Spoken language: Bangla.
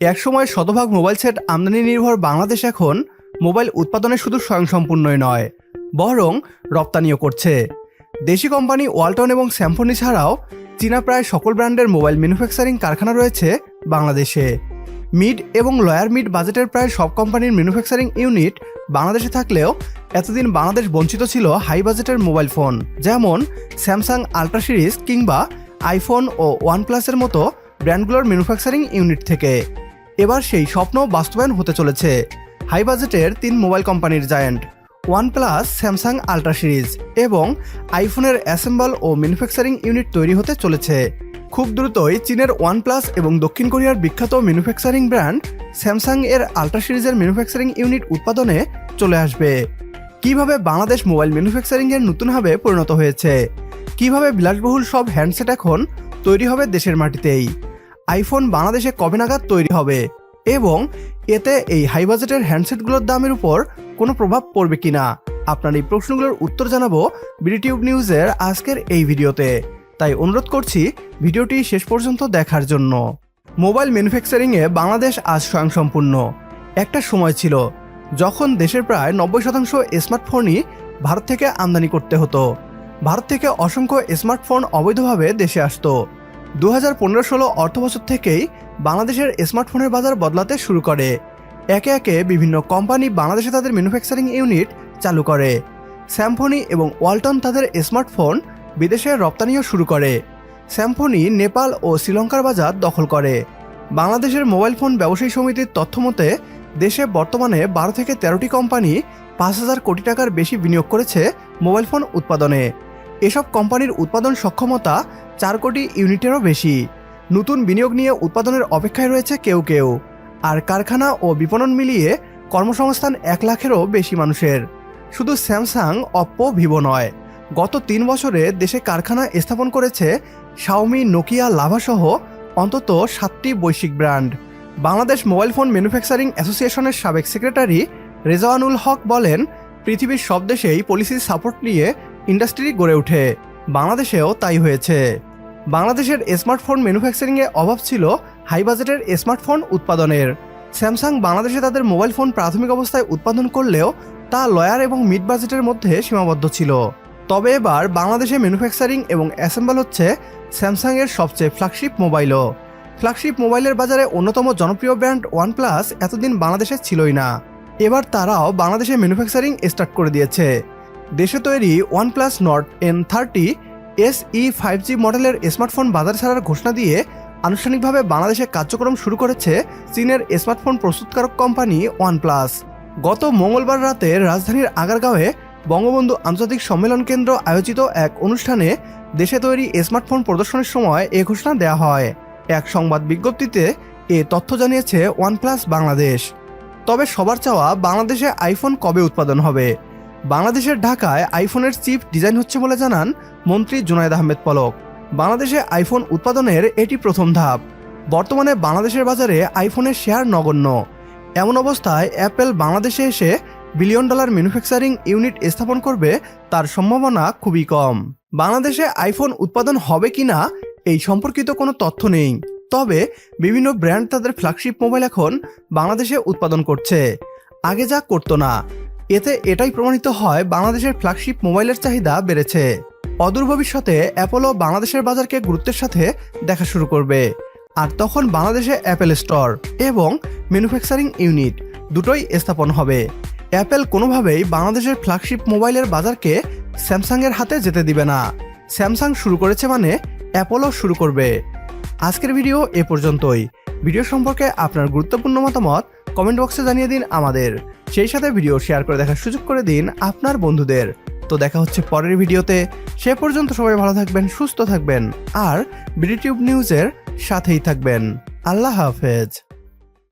একসময় শতভাগ মোবাইল সেট আমদানি নির্ভর বাংলাদেশ এখন মোবাইল উৎপাদনে শুধু স্বয়ংসম্পূর্ণই নয়, বরং রপ্তানিও করছে। দেশি কোম্পানি ওয়ালটন এবং স্যামফোনি ছাড়াও চীনা প্রায় সকল ব্র্যান্ডের মোবাইল ম্যানুফ্যাকচারিং কারখানা রয়েছে বাংলাদেশে। মিড এবং লয়ার মিড বাজেটের প্রায় সব কোম্পানির ম্যানুফ্যাকচারিং ইউনিট বাংলাদেশে থাকলেও এতদিন বাংলাদেশ বঞ্চিত ছিল হাই বাজেটের মোবাইল ফোন, যেমন স্যামসাং আল্ট্রা সিরিজ কিংবা আইফোন ও ওয়ানপ্লাসের মতো ব্র্যান্ডগুলোর ম্যানুফ্যাকচারিং ইউনিট থেকে। এবার সেই স্বপ্ন বাস্তবায়ন হতে চলেছে। হাই বাজেটের তিন মোবাইল কোম্পানির giant, OnePlus, Samsung Ultra series এবং আইফোনের অ্যাসেম্বল ও ম্যানুফ্যাকচারিং ইউনিট তৈরি হতে চলেছে। খুব দ্রুতই চীনের ওয়ানপ্লাস এবং দক্ষিণ কোরিয়ার বিখ্যাত ম্যানুফ্যাকচারিং ব্র্যান্ড স্যামসাং এর আল্ট্রা সিরিজের ম্যানুফ্যাকচারিং ইউনিট উৎপাদনে চলে আসবে। কীভাবে বাংলাদেশ মোবাইল ম্যানুফ্যাকচারিং এর নতুন হাবে পরিণত হয়েছে? কীভাবে বিলাসবহুল সব হ্যান্ডসেট এখন তৈরি হবে দেশের মাটিতেই? আইফোন বাংলাদেশে কবে নাগাদ তৈরি হবে? এবং এতে এই হাই বাজেটের হ্যান্ডসেটগুলোর দামের উপর কোনো প্রভাব পড়বে কিনা? আপনার এই প্রশ্নগুলোর উত্তর জানাব বিডিটিউব নিউজের আজকের এই ভিডিওতে। তাই অনুরোধ করছি ভিডিওটি শেষ পর্যন্ত দেখার জন্য। মোবাইল ম্যানুফ্যাকচারিংয়ে বাংলাদেশ আজ স্বয়ংসম্পূর্ণ। একটা সময় ছিল যখন দেশের প্রায় নব্বই শতাংশ স্মার্টফোনই ভারত থেকে আমদানি করতে হতো। ভারত থেকে অসংখ্য স্মার্টফোন অবৈধভাবে দেশে আসতো। দু হাজার পনেরো ষোলো অর্থবছর থেকেই বাংলাদেশের স্মার্টফোনের বাজার বদলাতে শুরু করে। একে একে বিভিন্ন কোম্পানি বাংলাদেশে তাদের ম্যানুফ্যাকচারিং ইউনিট চালু করে। স্যামফোনি এবং ওয়ালটন তাদের স্মার্টফোন বিদেশে রপ্তানিও শুরু করে। স্যামফোনি নেপাল ও শ্রীলঙ্কার বাজার দখল করে। বাংলাদেশের মোবাইল ফোন ব্যবসায়ী সমিতির তথ্য মতে, দেশে বর্তমানে বারো থেকে তেরোটি কোম্পানি পাঁচ হাজার কোটি টাকার বেশি বিনিয়োগ করেছে মোবাইল ফোন উৎপাদনে। এসব কোম্পানির উৎপাদন সক্ষমতা চার কোটি ইউনিটেরও বেশি। নতুন বিনিয়োগ নিয়ে উৎপাদনের অপেক্ষায় রয়েছে কেউ কেউ। আর কারখানা ও বিপণন মিলিয়ে কর্মসংস্থান এক লাখেরও বেশি মানুষের। শুধু স্যামসাং, অপ্পো, ভিভো নয়, গত তিন বছরে দেশে কারখানা স্থাপন করেছে শাওমি নোকিয়া লাভাসহ অন্তত সাতটি বৈশ্বিক brand. Bangladesh mobile phone manufacturing অ্যাসোসিয়েশনের সাবেক সেক্রেটারি রেজাওয়ানুল হক বলেন, পৃথিবীর সব দেশেই পলিসির সাপোর্ট নিয়ে ইন্ডাস্ট্রি গড়ে ওঠে। বাংলাদেশেও তাই হয়েছে। বাংলাদেশের স্মার্টফোন ম্যানুফ্যাকচারিংয়ে অভাব ছিল হাই বাজেটের স্মার্টফোন উৎপাদনের। স্যামসাং বাংলাদেশে তাদের মোবাইল ফোন প্রাথমিক অবস্থায় উৎপাদন করলেও তা লয়ার এবং মিড বাজেটের মধ্যে সীমাবদ্ধ ছিল। তবে এবার বাংলাদেশে ম্যানুফ্যাকচারিং এবং অ্যাসেম্বল হচ্ছে স্যামসাংয়ের সবচেয়ে ফ্ল্যাগশিপ মোবাইলও। ফ্ল্যাগশিপ মোবাইলের বাজারে অন্যতম জনপ্রিয় ব্র্যান্ড ওয়ানপ্লাস এতদিন বাংলাদেশে ছিলই না। এবার তারাও বাংলাদেশে ম্যানুফ্যাকচারিং স্টার্ট করে দিয়েছে। দেশে তৈরি OnePlus Nord N thirty S E five G মডেলের স্মার্টফোন বাজার ছাড়ার ঘোষণা দিয়ে আনুষ্ঠানিকভাবে বাংলাদেশে কার্যক্রম শুরু করেছে চীনের স্মার্টফোন প্রস্তুতকারক কোম্পানি ওয়ানপ্লাস গত মঙ্গলবার রাতে রাজধানীর আগারগাঁওয়ে বঙ্গবন্ধু আন্তর্জাতিক সম্মেলন কেন্দ্র আয়োজিত এক অনুষ্ঠানে দেশে তৈরি স্মার্টফোন প্রদর্শনের সময় এ ঘোষণা দেওয়া হয়। এক সংবাদ বিজ্ঞপ্তিতে এ তথ্য জানিয়েছে ওয়ানপ্লাস বাংলাদেশ। তবে সবার চাওয়া বাংলাদেশে আইফোন কবে উৎপাদন হবে? বাংলাদেশের ঢাকায় আইফোনের চিপ ডিজাইন হচ্ছে বলে জানান মন্ত্রী জুনায়দ আহমেদ পলক। বাংলাদেশে আইফোন উৎপাদনের এটি প্রথম ধাপ। বর্তমানে বাংলাদেশের বাজারে আইফোনের শেয়ার নগণ্য। এমন অবস্থায় অ্যাপেল বাংলাদেশে এসে বিলিয়ন ডলার ম্যানুফ্যাকচারিং ইউনিট স্থাপন করবে তার সম্ভাবনা খুবই কম। বাংলাদেশে আইফোন উৎপাদন হবে কিনা এই সম্পর্কিত কোনো তথ্য নেই। তবে বিভিন্ন ব্র্যান্ড তাদের ফ্ল্যাগশিপ মোবাইল এখন বাংলাদেশে উৎপাদন করছে। আগে যা করতো না এতে এটাই প্রমাণিত হয় বাংলাদেশের ফ্ল্যাগশিপ মোবাইলের চাহিদা বেড়েছে। অদূর ভবিষ্যতে অ্যাপোলো বাংলাদেশের বাজারকে গুরুত্বের সাথে দেখা শুরু করবে। আর তখন বাংলাদেশে অ্যাপেল স্টোর এবং ম্যানুফ্যাকচারিং ইউনিট দুটোই স্থাপন হবে। অ্যাপেল কোনোভাবেই বাংলাদেশের ফ্ল্যাগশিপ মোবাইলের বাজারকে স্যামসাংয়ের হাতে যেতে দিবে না। স্যামসাং শুরু করেছে মানে অ্যাপোলো শুরু করবে। আজকের ভিডিও এ পর্যন্তই। ভিডিও সম্পর্কে আপনার গুরুত্বপূর্ণ মতামত কমেন্ট বক্সে জানিয়ে দিন আমাদের। সেই সাথে ভিডিও শেয়ার করে দেখার সুযোগ করে দিন আপনার বন্ধুদের। তো দেখা হচ্ছে পরের ভিডিওতে। সে পর্যন্ত সবাই ভালো থাকবেন, সুস্থ থাকবেন, আর বিডিটিউব নিউজের সাথেই থাকবেন। আল্লাহ হাফেজ।